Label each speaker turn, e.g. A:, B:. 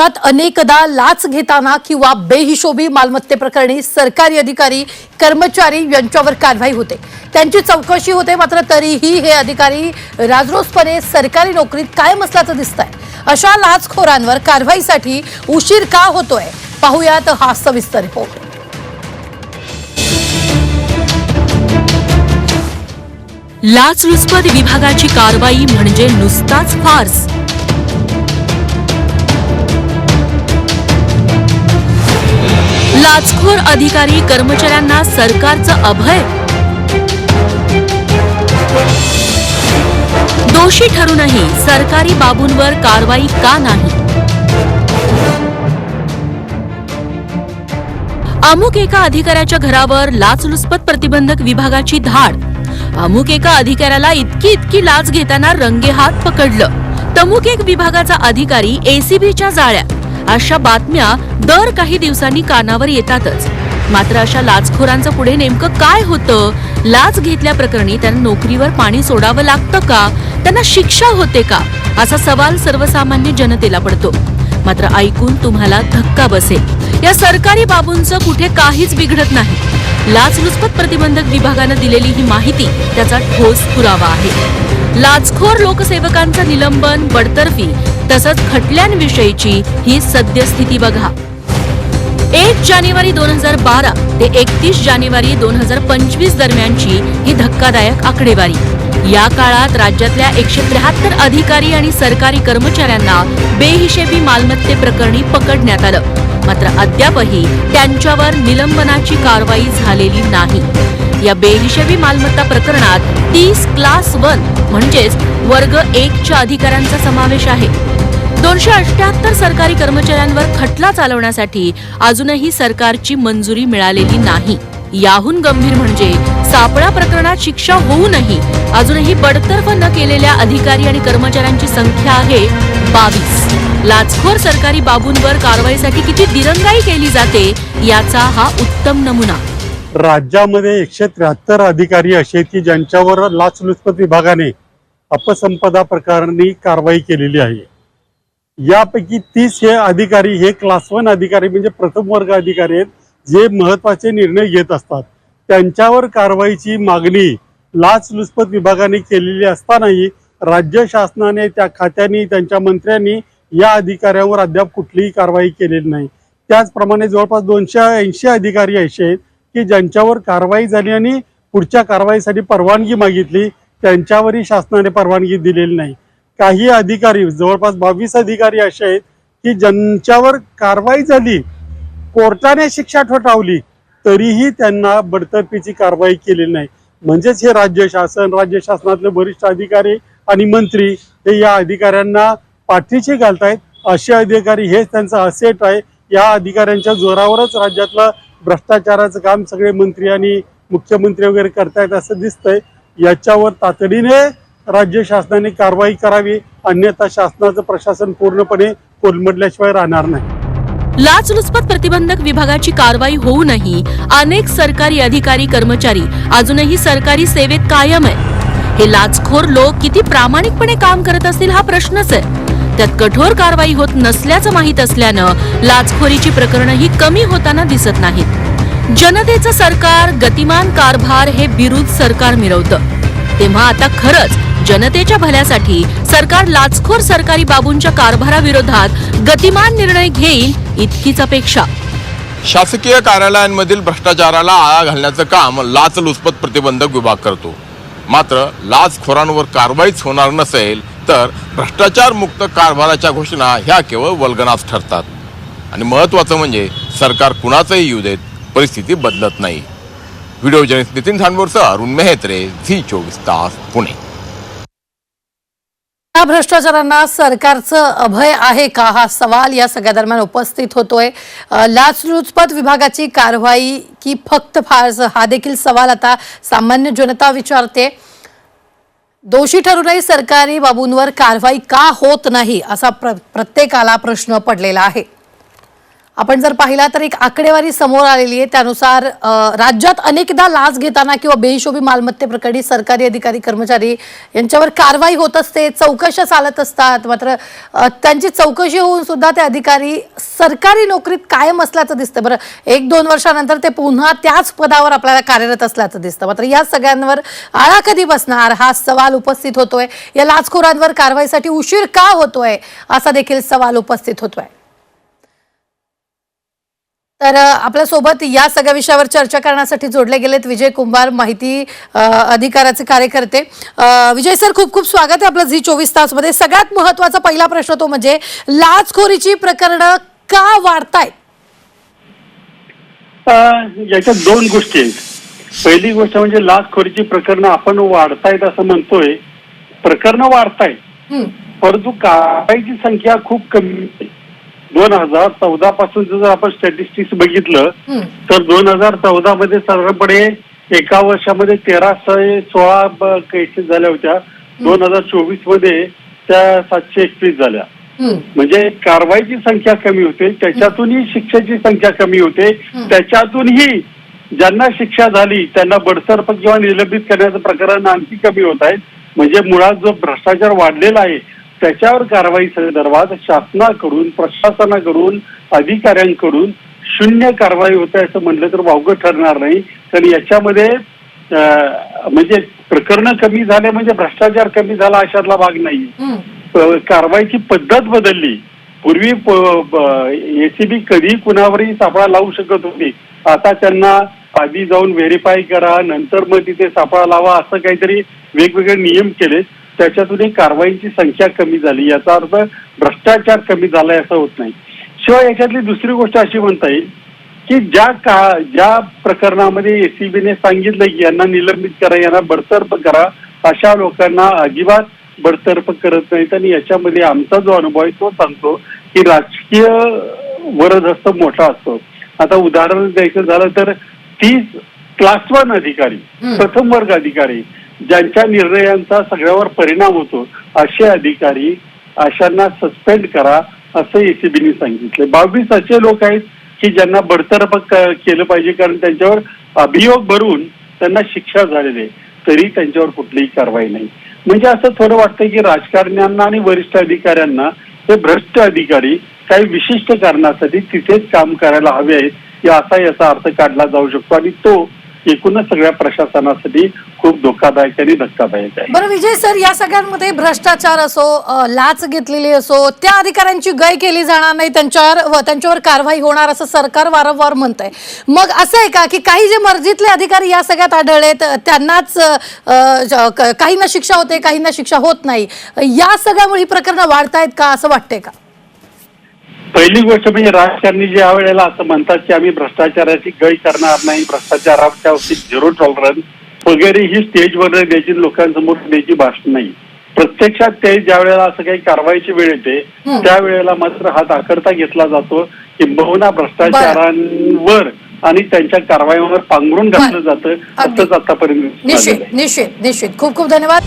A: राज्यात अनेकदा लाच घेताना किंवा बेहिशोबी मालमत्तेप्रकरणी सरकारी अधिकारी कर्मचारी यांच्यावर कारवाई होते. त्यांची चौकशी होते मात्र तरीही हे अधिकारी राजरोसपणे सरकारी नोकरीत कायम असल्याचं दिसतंय. अशा लाचखोरांवर कारवाईसाठी उशीर का होतोय? पाहुयात हा सविस्तर रिपोर्ट.
B: लाचलुचपत विभागाची कारवाई म्हणजे नुसताच फार्स. लाचखोर अधिकारी कर्मचाऱ्यांना सरकारचं अभय? दोषी ठरूनही सरकारी बाबूंवर कारवाई का नाही? अमुक एका अधिकाऱ्याच्या घरावर लाचलुचपत प्रतिबंधक विभागाची धाड. अमुक एका अधिकाऱ्याला इतकी इतकी लाच घेताना रंगेहात पकडलं. तमुक एक विभागाचा अधिकारी एसीबीच्या जाळ्या अशा बातम्या दर काही दिवसांनी कानावर येतातच. मात्र अशा लाचखोरांचं पुढे नेमकं काय होतं? लाच घेतल्याप्रकरणी त्यांना नोकरीवर पाणी सोडावं लागतं का? त्यांना शिक्षा होते का? असा सवाल सर्वसामान्य जनतेला पडतो. मात्र ऐकून तुम्हाला धक्का बसेल. या सरकारी बाबूंचं कुठे काहीच बिघडत नाही. लाचलुचपत प्रतिबंधक विभागानं दिलेली ही माहिती त्याचा ठोस पुरावा आहे. लाचखोर लोकसेवकांचं निलंबन बडतर्फी तसंच खटल्यांविषयीची ही सद्यस्थिती बघा. एक जानेवारी दोन हजार बारा ते एकतीस जानेवारी दोन हजार पंचवीस दरम्यानची ही धक्कादायक आकडेवारी. या काळात राज्यातल्या एकशे त्र्याहत्तर अधिकारी आणि सरकारी कर्मचाऱ्यांना बेहिशेबी मालमत्ते प्रकरणी पकडण्यात आलं. मात्र अद्यापही त्यांच्यावर निलंबनाची कारवाई झालेली नाही. या बेहिशेबी मालमत्ता प्रकरणात तीस क्लास वन म्हणजेच वर्ग एकच्या अधिकाऱ्यांचा समावेश आहे. दोनशे अठ्याहत्तर सरकारी कर्मचाऱ्यांवर खटला चालवण्यासाठी अजूनही सरकारची मंजुरी मिळालेली नाही. याहून गंभीर म्हणजे सापळा प्रकरणात शिक्षा होऊनही अजूनही बडतर्फ न केलेल्या अधिकारी आणि कर्मचाऱ्यांची संख्या आहे बावीस. लाचखोर सरकारी बाबूंवर कारवाईसाठी किती दिरंगाई केली जाते याचा हा उत्तम नमुना.
C: राज्यामध्ये एकशे त्र्याहत्तर अधिकारी असे की ज्यांच्यावर लाचलुचपत विभागाने अपसंपदा प्रकरणी कारवाई केलेली आहे. यापैकी तीस हे अधिकारी हे क्लास वन अधिकारी म्हणजे प्रथम वर्ग अधिकारी आहेत जे महत्त्वाचे निर्णय घेत असतात. त्यांच्यावर कारवाईची मागणी लाचलुचपत विभागाने केलेली असतानाही राज्य शासनाने त्या खात्यांनी त्यांच्या मंत्र्यांनी या अधिकाऱ्यावर अद्याप कुठलीही कारवाई केलेली नाही. त्याचप्रमाणे जवळपास दोनशे ऐंशी अधिकारी असे आहेत की ज्यांच्यावर कारवाई झाली आणि पुढच्या कारवाईसाठी परवानगी मागितली त्यांच्यावरही शासनाने परवानगी दिलेली नाही. काही अधिकारी जवळपास बावीस अधिकारी असे आहेत की ज्यांच्यावर कारवाई झाली कोर्टाने शिक्षा ठोठावली तरीही त्यांना बडतर्फीची कारवाई केलेली नाही. म्हणजेच हे राज्य शासन राज्य शासनातले वरिष्ठ अधिकारी आणि मंत्री हे या अधिकाऱ्यांना पाठीशी घालतायत. असे अधिकारी हेच त्यांचा असेट आहे. या अधिकाऱ्यांच्या जोरावरच राज्यातलं भ्रष्टाचाराचं काम सगळे मंत्री आणि मुख्यमंत्री वगैरे करतायत असं दिसतंय. याच्यावर तातडीने राज्य शासनाने कारवाई करावी अन्यथा शासनाचं प्रशासन पूर्णपणे कोलमडल्याशिवाय राहणार नाही.
B: लाचलुचपत प्रतिबंधक विभागाची कारवाई होऊनही अनेक सरकारी अधिकारी कर्मचारी अजूनही सरकारी सेवेत कायम आहे हे लाचखोर लोक किती प्रामाणिकपणे काम करत असतील हा प्रश्नच आहे त्यात कठोर कारवाई होत नसल्याचं माहीत असल्यानं लाचखोरीची प्रकरणही कमी होताना दिसत नाहीत. जनतेचं सरकार गतिमान कारभार हे बिरुद सरकार मिरवतं. तेव्हा आता खरंच जनतेच्या भल्यासाठी सरकार लाचखोर सरकारी बाबूंच्या कारभाराविरोधात गतिमान निर्णय घेईल इतकीच अपेक्षा.
D: शासकीय कार्यालयांमधील भ्रष्टाचाराला आळा घालण्याचं काम लाचलुचपत प्रतिबंधक विभाग करतो. मात्र लाचखोरांवर कारवाईच होणार नसेल तर भ्रष्टाचार मुक्त कारभाराच्या घोषणा ह्या केवळ वल्गनाच ठरतात. आणि महत्त्वाचं म्हणजे सरकार कुणाचंही येऊ देत परिस्थिती बदलत नाही. व्हिडिओ जर्नलिस्ट नितीन धानवरसह अरुण मेहत्रे झी चोवीस तास पुणे.
A: या भ्रष्टाचारांना सरकारचं अभय आहे का हा सवाल या सगळ्या दरम्यान उपस्थित होतोय. लाचलुचपत विभागाची कारवाई की फक्त फार हा देखील सवाल आता सामान्य जनता विचारते. दोषी ठरूनही सरकारी बाबूंवर कारवाई का होत नाही असा प्र प्रत्येकाला प्रश्न पडलेला आहे. आपण जर पाहिला तर एक आकडेवारी समोर आलेली आहे. त्यानुसार राज्यात अनेकदा लाच घेताना किंवा बेहिशोबी मालमत्तेप्रकरणी सरकारी अधिकारी कर्मचारी यांच्यावर कारवाई होत असते चौकशा चालत असतात. मात्र त्यांची चौकशी होऊन सुद्धा ते अधिकारी सरकारी नोकरीत कायम असल्याचं दिसतं. बरं एक दोन वर्षानंतर ते पुन्हा त्याच पदावर आपल्याला कार्यरत असल्याचं दिसतं. मात्र या सगळ्यांवर आळा कधी बसणार? हा सवाल उपस्थित होतोय. या लाचखोरांवर कारवाईसाठी उशीर का होतोय? असा देखील सवाल उपस्थित होतोय. तर आपल्यासोबत या सगळ्या विषयावर चर्चा करण्यासाठी जोडले गेलेत विजय कुंभार माहिती अधिकाराचे कार्यकर्ते. विजय सर खूप खूप स्वागत आहे आपलं झी चोवीस तासमध्ये सगळ्यात महत्त्वाचा पहिला प्रश्न तो म्हणजे लाचखोरीची प्रकरणं का वाढतायत?
C: अं, याच्यात दोन गोष्टी आहेत. पहिली गोष्ट म्हणजे लाचखोरीची प्रकरणं आपण वाढतायत असं म्हणतोय. प्रकरणं वाढतायत. परंतु कारवाईची संख्या खूप कमी. दोन हजार चौदा पासून जर आपण स्टॅटिस्टिक्स बघितलं तर दोन हजार चौदा मध्ये साधारणपणे एका वर्षामध्ये तेराशे सोळा केसेस झाल्या होत्या. दोन हजार चोवीसमध्ये त्या सातशे एकवीस झाल्या. म्हणजे कारवाईची संख्या कमी होते त्याच्यातूनही शिक्षेची संख्या कमी होते.
A: हं.
C: त्याच्यातूनही ज्यांना शिक्षा झाली त्यांना बडतर्फ किंवा निलंबित करण्याचं प्रकरण आणखी कमी होत आहे. म्हणजे मुळात जो भ्रष्टाचार वाढलेला आहे त्याच्यावर कारवाई संदर्भात शासनाकडून प्रशासनाकडून अधिकाऱ्यांकडून शून्य कारवाई होत आहे असं म्हणलं तर वावगं ठरणार नाही. कारण याच्यामध्ये म्हणजे प्रकरणं कमी झाले म्हणजे भ्रष्टाचार कमी झाला अशातला भाग नाही कारवाईची पद्धत बदलली. पूर्वी एसीबी कधी कुणावरही सापळा लावू शकत होती. आता त्यांना आधी जाऊन व्हेरीफाय करा नंतर मग तिथे सापळा लावा असं काहीतरी वेगवेगळे नियम केले त्याच्यातूनही कारवाईची संख्या कमी झाली. याचा अर्थ भ्रष्टाचार कमी झालाय असं होत नाही. शिवाय याच्यातली दुसरी गोष्ट अशी म्हणता येईल की ज्या का ज्या प्रकरणामध्ये एसीबीने सांगितलं की यांना निलंबित करा यांना बडतर्फ करा अशा लोकांना अजिबात बडतर्फ करत नाहीत आणि याच्यामध्ये आमचा जो अनुभव आहे तो सांगतो की राजकीय वरदहस्त मोठा असतो. आता उदाहरण द्यायचं झालं तर तीस क्लास वन अधिकारी. प्रथम वर्ग अधिकारी ज्यांच्या निर्णयांचा सगळ्यावर परिणाम होतो असे अधिकारी अशांना सस्पेंड करा असं एसीबीने सांगितलं. बावीस असे लोक आहेत की ज्यांना बडतर्फ केलं पाहिजे कारण त्यांच्यावर अभियोग भरून त्यांना शिक्षा झालेली आहे. तरी त्यांच्यावर कुठलीही कारवाई नाही. म्हणजे असं थोडं वाटतं की राजकारण्यांना आणि वरिष्ठ अधिकाऱ्यांना हे भ्रष्ट अधिकारी काही विशिष्ट कारणासाठी तिथेच काम करायला हवे आहेत या असा याचा अर्थ काढला जाऊ शकतो. आणि तो एकूणच सगळ्या प्रशासनासाठी खूप धोकादायक आणि धक्कादायक आहे.
A: बरं विजय सर या सगळ्यांमध्ये भ्रष्टाचार असो लाच घेतलेली असो त्या अधिकाऱ्यांची गय केली जाणार नाही त्यांच्यावर त्यांच्यावर कारवाई होणार असं सरकार वारंवार म्हणत आहे मग असं आहे का की काही जे मर्जीतले अधिकारी या सगळ्यात आढळलेत त्यांनाच काहींना शिक्षा होते काहींना शिक्षा होत नाही. या सगळ्यामुळे ही प्रकरणं वाढतायत का असं वाटतंय का?
C: पहिली गोष्ट म्हणजे राजकारणी ज्या वेळेला असं म्हणतात की आम्ही भ्रष्टाचाराची गय करणार नाही भ्रष्टाचाराच्या झिरो टॉलरन्स वगैरे ही स्टेजवर द्यायची लोकांसमोर द्यायची भाषण नाही प्रत्यक्षात ते ज्या वेळेला असं काही कारवाईची वेळ येते
A: हं.
C: त्यावेळेला मात्र हात आकर्ता घेतला जातो किंबहुना भ्रष्टाचारांवर आणि त्यांच्या कारवाईवर पांघरून घातलं जातं. असंच आतापर्यंत
A: निश्चित. निश्चित निश्चित खूप खूप धन्यवाद